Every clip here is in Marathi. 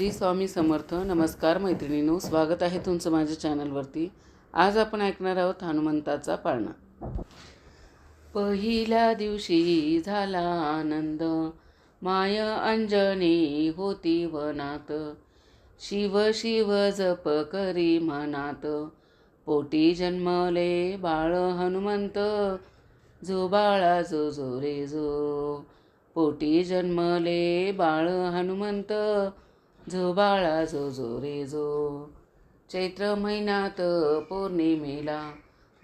श्री स्वामी समर्थ नमस्कार मैत्रिणीनो स्वागत आहे तुमचं माझ्या चॅनलवरती. आज आपण ऐकणार आहोत हनुमंताचा पाळणा. पहिल्या दिवशी झाला आनंद माय अंजनी होती वनात. शिव शिव जप करी मनात पोटी जन्मले बाळ हनुमंत. जो बाळा जो जो रे जो पोटी जन्मले बाळ हनुमंत. जो बाळा जो जो रे जो चैत्र महिन्यात पौर्णिमेला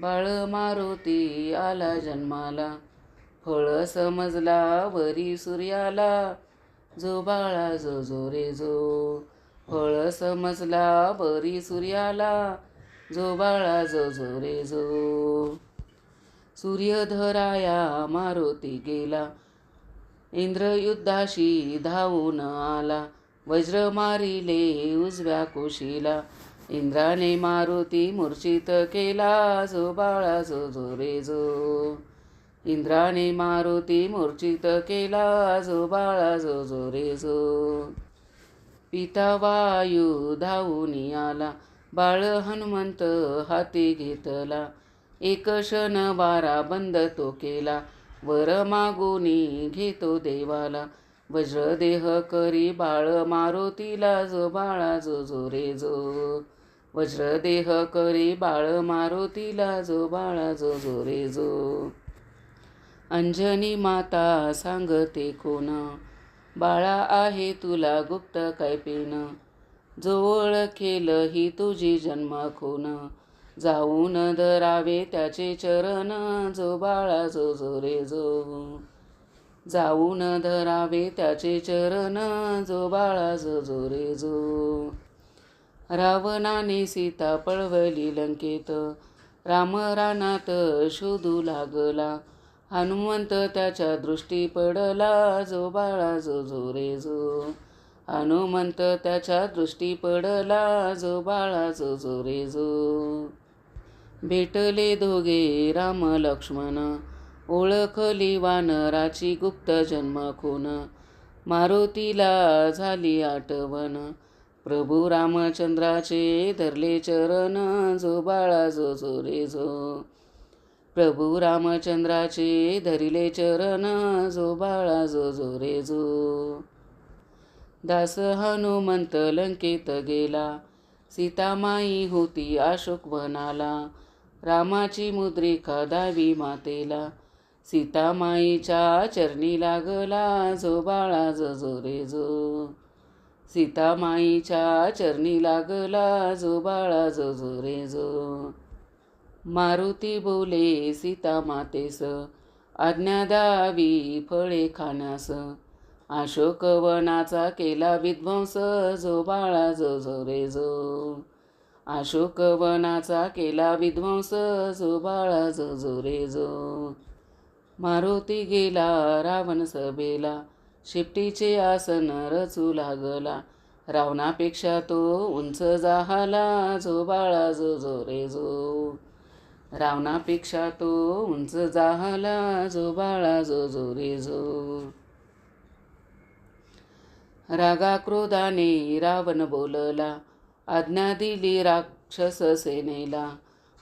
बाळ मारुती आला जन्माला. फळ समजला वरी सूर्याला जो बाळा जो जो रे जो फळ समजला वरी सूर्याला जो बाळा जो जो रे जो सूर्यधराया मारुती गेला. इंद्रयुद्धाशी धावून आला. वज्र मारिले उजव्या कुशीला. इंद्राने मारुती मूर्छित केला. जो बाळा जो जो रे जो. इंद्राने मारुती मूर्छित केला. जो बाळा जो जो रे जो. पिता वायू धावून आला. बाळ हनुमंत हाती घेतला. एक क्षण बारा बंद तो केला. वर मागुनी घेतो देवाला. वज्रदेह करी बाळ मारुतीला जो बाळा जो जो रे जो. वज्रदेह करी बाळ मारुतीला जो बाळा जो जो रे जो. अंजनी माता सांगते कोण बाळा आहे तुला गुप्त काय पेन. जो ओळखेल ही तुझी जन्म खून. जाऊन धरावे त्याचे चरण जो बाळा जो जो रे जो. जाऊन धरावे त्याचे चरण जो बाळास जो जो रे जो. रावणाने सीता पळवली लंकेत. राम रानात शोधू लागला. हनुमंत त्याच्या दृष्टी पडला. जो बाळा जो जो रे जो. हनुमंत त्याच्या दृष्टी पडला. जो बाळा जो जो रे जो. भेटले दोघे राम लक्ष्मण. ओळखली वानराची गुप्त जन्म खून मारुतीला झाली आठवण. प्रभू रामचंद्राचे धरले चरण जो बाळा जो जो रे जो. प्रभू रामचंद्राचे धरिले चरण जो बाळा जो जो रे जो. दास हनुमंत लंकेत गेला. सीतामाई होती अशोक वनाला. रामाची मुद्रिका दावी मातेला. सीतामाईच्या चरणी लागला जो बाळा जो जो रे जो. सीतामाईच्या चरणी लागला जो बाळा जो जो रे जो. मारुती बोले सीता मातेस आज्ञा दावी फळे खाण्यास. अशोकवनाचा केला विध्वंस जो बाळा जो जो रे जो. अशोकवनाचा केला विध्वंस जो बाळा जो जो रे जो. मारुती गेला रावण सभेला. शिफ्टीचे आसन रचू लागला. रावणापेक्षा तो उंच जाहाला जो बाळा जो जो रे जो रावणापेक्षा तो उंच जाहाला जो बाळा जो जो रे जो रागा क्रोधाने रावण बोलला. आज्ञा दिली राक्षस सेनेला.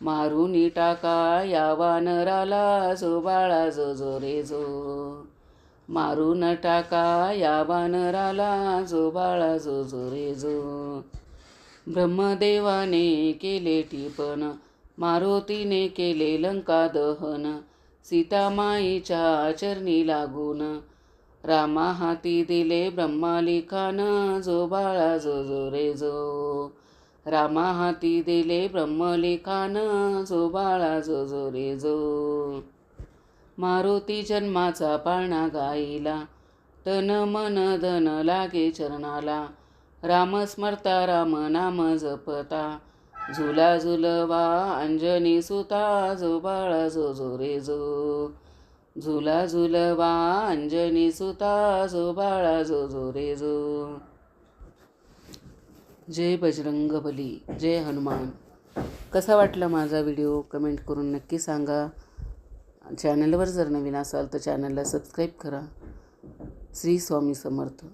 मारुनी टाका या वानराला जो बाळा जो जो रे जो. मारून टाका या वानराला जो बाळा जो जो रे जो. ब्रह्मदेवाने केले टिपण मारुतीने केले लंका दहन सीतामाईच्या चरणी लागून. रामा हाती दिले ब्रह्मालिखान जो बाळा जो जो रे जो. रामा हाती दिले ब्रह्मलेखान जो बाळा जो जो रे जो मारुती जन्माचा पाळणा गाईला. तन मन धन लागे चरणाला. राम स्मरता राम नाम जपता. झुला झुलवा अंजनी सुता जो बाळा जो जो रे जो झुला झुलवा अंजनी सुता जो बाळा जो जो रे जो जय बजरंग बली जय हनुमान. कसा वाटला माझा व्हिडिओ? कमेंट करून नक्की सांगा. चॅनलवर जर नवीन असाल तर चॅनलला सबस्क्राईब करा. श्री स्वामी समर्थ.